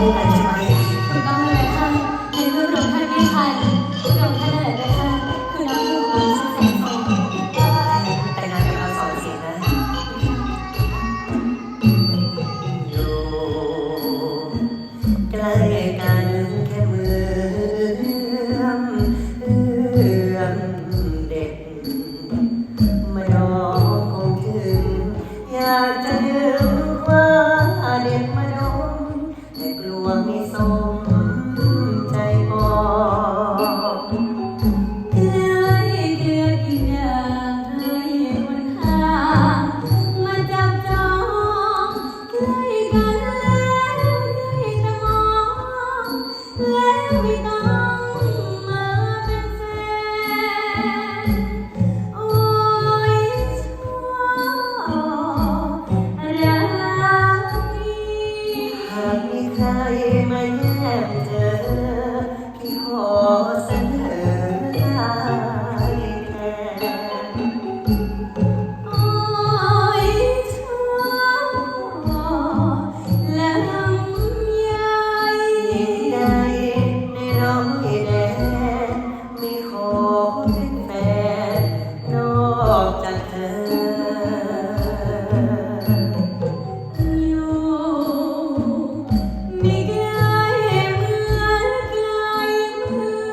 คู่กัต้องเลยค่ะนเมื่อหลวงท่านไม่ทันหลวงท่านนั่แหละนะคะคือน้งลูกขนแสนสอแต่งานกับเราสอนสินะอยู่ใกลกันแค่มือเอื้อมเด็กมาดองคงถึงอยากจะ were ได้ไหม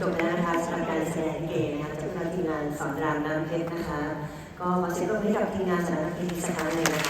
จบแล้วนะคะสำหรับการแสดงเกมนะคะจากทีมงานสอนรามน้ำเพชรนะคะ ก็ขอเสียงปรบมือกับทีมงานสอนราพชรอีกสักครั้งหนึ่นะคะ